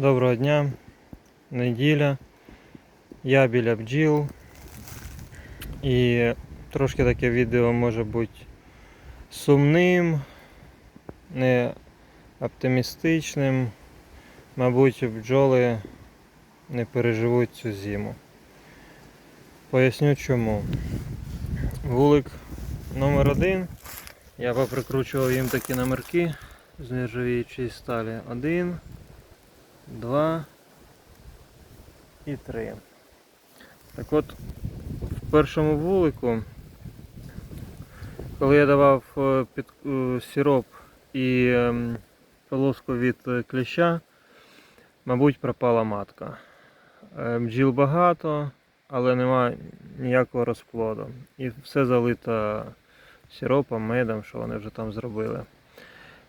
Доброго дня, неділя. Я біля бджіл. І трошки таке відео може бути сумним, не оптимістичним. Мабуть, бджоли не переживуть цю зиму. Поясню чому. Вулик номер один. Я поприкручував їм такі номерки з нержавіючої сталі. Один, два і три. Так от, в першому вулику, коли я давав е, під е, сироп і ем, полоску від е, кліща, мабуть, пропала матка. Бджіл багато, але нема ніякого розплоду. І все залито сиропом, медом, що вони вже там зробили.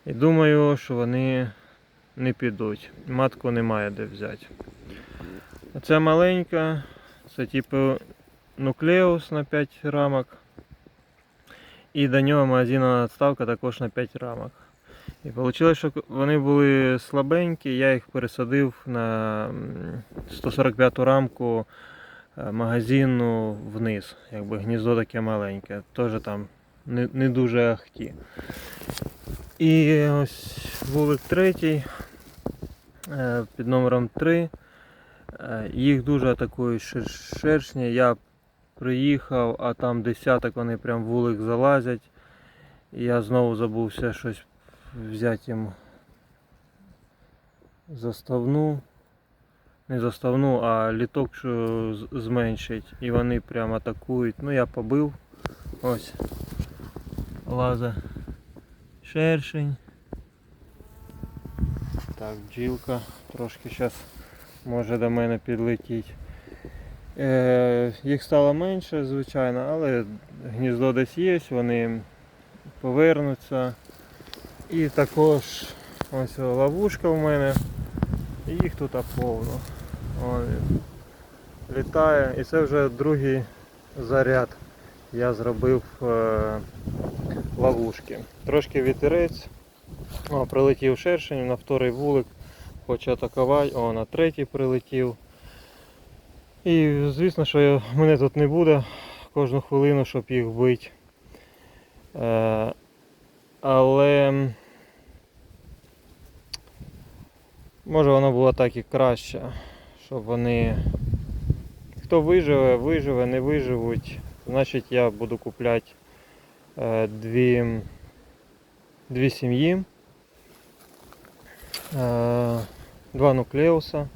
І думаю, що вони не підуть. Матку немає де взяти. Оця маленька, це типу нуклеус на 5 рамок. І до нього магазинна надставка також на 5 рамок. І вийшло, що вони були слабенькі, я їх пересадив на 145 рамку е, магазину вниз. Якби гніздо таке маленьке. Теж там не, не дуже ахті. І ось вулик третій під номером 3. Е, Їх дуже атакують шершні. Я приїхав, а там десяток вони прям вулик залазять. Я знову забувся щось взяти їм заставну. Не заставну, а літок що зменшить. І вони прям атакують. Ну я побив. Ось. Лаза. Шершень. Так, бджілка трошки зараз може до мене підлетіть. Е, їх стало менше, звичайно, але гніздо десь є, вони повернуться. І також ось ловушка в мене. Їх тут повно. Вон літає. І це вже другий заряд я зробив е, ловушки. Трошки вітерець. О, прилетів шершень на вторий вулик, хоче атакувати, о, на третій прилетів. І звісно, що мене тут не буде кожну хвилину, щоб їх бити. Е, але може воно було так і краще, щоб вони. Хто виживе, виживе, не виживуть. Значить я буду купляти е, дві, дві сім'ї. Е, два нуклеуса,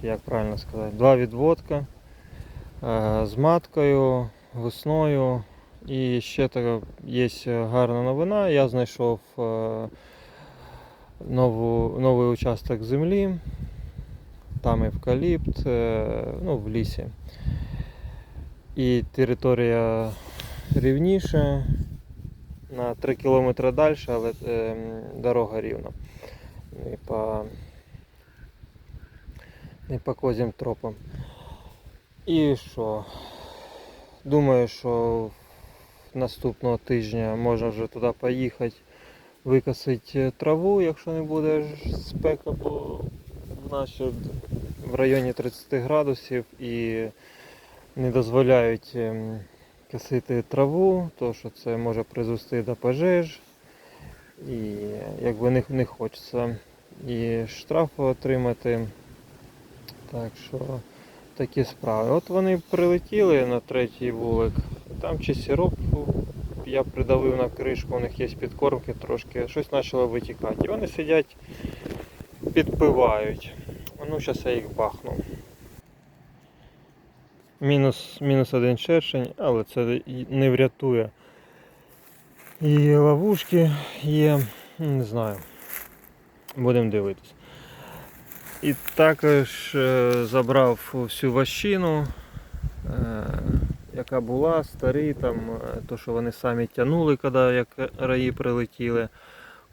чи як правильно сказати, два відводка е, з маткою, весною. І ще така є гарна новина. Я знайшов е, нову, новий участок землі. Там евкаліпт, ну, в лісі. І територія рівніша, на 3 кілометри далі, але е, дорога рівна. Не по, не по козім тропам. І що? Думаю, що наступного тижня можна вже туди поїхати, викосити траву, якщо не буде спека, бо ще в районі 30 градусів і не дозволяють ем, косити траву, то що це може призвести до пожеж. І якби не, не хочеться і штрафи отримати. Так що такі справи. От вони прилетіли на третій вулик. Там чи сироп я придавив на кришку, у них є підкормки трошки, щось почало витікати. І вони сидять, підпивають. Ну, зараз я їх бахну. Мінус, мінус один шершень, але це не врятує. І ловушки є, не знаю. Будемо дивитись. І також е, забрав всю ващину, е, яка була, старі, там, е, то, що вони самі тягнули, коли як раї прилетіли.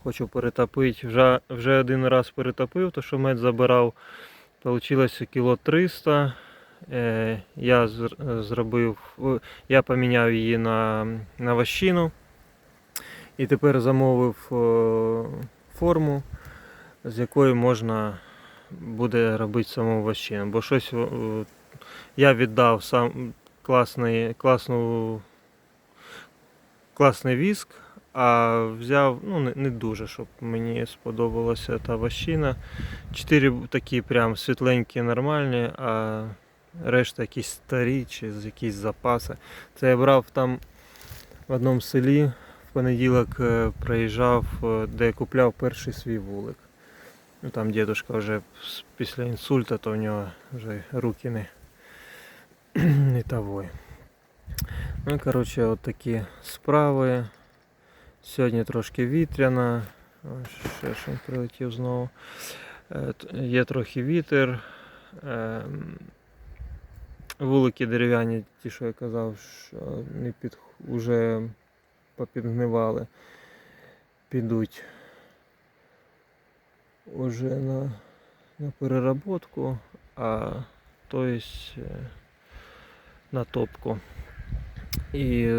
Хочу перетопити. Вже, вже один раз перетопив, то що мед забирав. Получилося кіло 300. Е, я зробив, я поміняв її на, на ващину. І тепер замовив е, форму, з якої можна буде робити саму вощину. Бо щось е, я віддав сам класний, класну, класний віск, а взяв ну, не, не дуже, щоб мені сподобалася та вощина. Чотири такі прям світленькі, нормальні, а решта якісь старі чи якісь запаси. Це я брав там в одному селі понеділок е, приїжджав, е, де купляв перший свій вулик. Ну, там дідусь вже після інсульта, то в нього вже руки не, не того. Ну, коротше, от такі справи. Сьогодні трошки вітряно. Ще він прилетів знову. Е, Є трохи вітер. Ем, Вулики дерев'яні, ті, що я казав, що не під, уже попідгнивали, підуть уже на, на переработку, а то есть на топку. І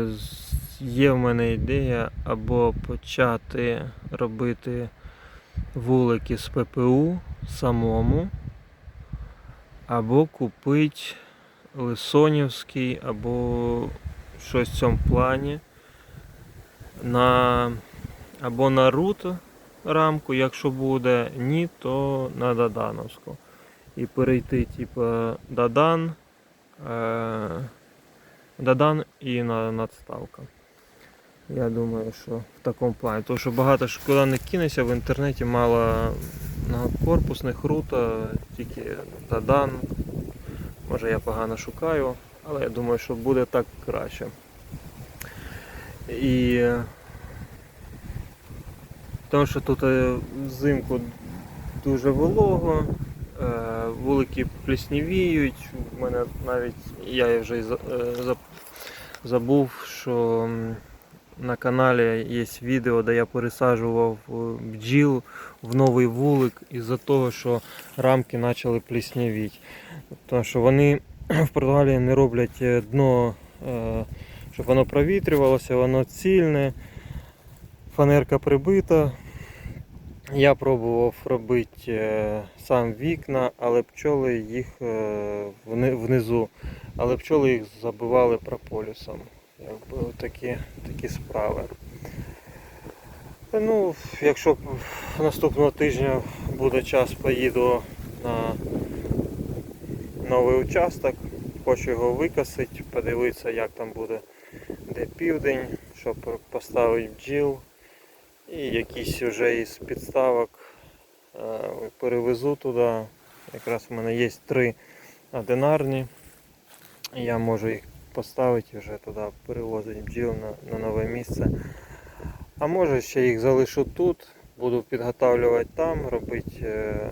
є в мене ідея або почати робити вулики з ППУ самому, або купити Лисонівський, або щось в цьому плані. На, або на рут рамку, якщо буде, ні, то на Дадановську. І перейти, типу, Дадан, е, Дадан і на надставка. Я думаю, що в такому плані. Тому що багато ж куди не кинешся в інтернеті мало корпусних рута, тільки Дадан. Може я погано шукаю, але я думаю, що буде так краще. І тому що тут е, взимку дуже волого, е, вулики пліснівіють. У мене навіть я вже е, за- забув, що на каналі є відео, де я пересаджував бджіл в новий вулик із-за того, що рамки почали пліснявіти. Тому що вони в Португалії не роблять дно, щоб воно провітрювалося, воно цільне, фанерка прибита. Я пробував робити е, сам вікна, але пчоли їх е, вни- внизу, але пчоли їх забивали прополісом. Якби такі, такі справи. Ну, якщо наступного тижня буде час, поїду на новий участок, хочу його викосити, подивитися, як там буде де південь, щоб поставити бджіл. І якісь вже із підставок е, перевезу туди. Якраз у мене є три одинарні. Я можу їх поставити вже туди перевозити бджіл на, на нове місце. А може ще їх залишу тут, буду підготавлювати там, робити е,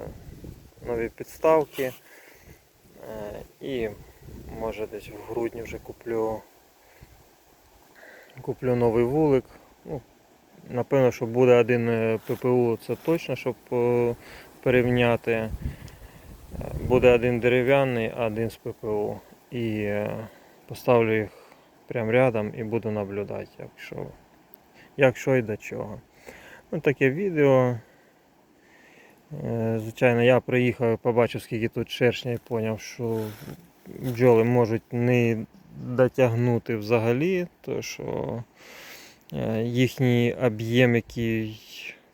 нові підставки. Е, і може десь в грудні вже куплю, куплю новий вулик. Ну, напевно, що буде один е, ППУ, це точно, щоб е, порівняти. Е, Буде один дерев'яний, а один з ППУ. І поставлю їх прямо рядом і буду наблюдати, якщо, якщо і до чого. Ну, таке відео. Звичайно, я приїхав, побачив, скільки тут шершня і зрозумів, що бджоли можуть не дотягнути взагалі, то що е, їхній об'єм, який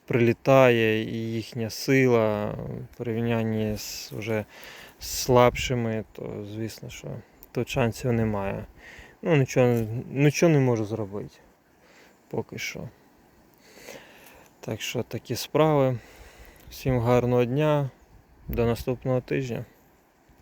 прилітає, і їхня сила в порівнянні з вже слабшими, то звісно, що тут шансів немає. Ну, нічого, нічого не можу зробити. Поки що. Так що такі справи. Всім гарного дня. До наступного тижня.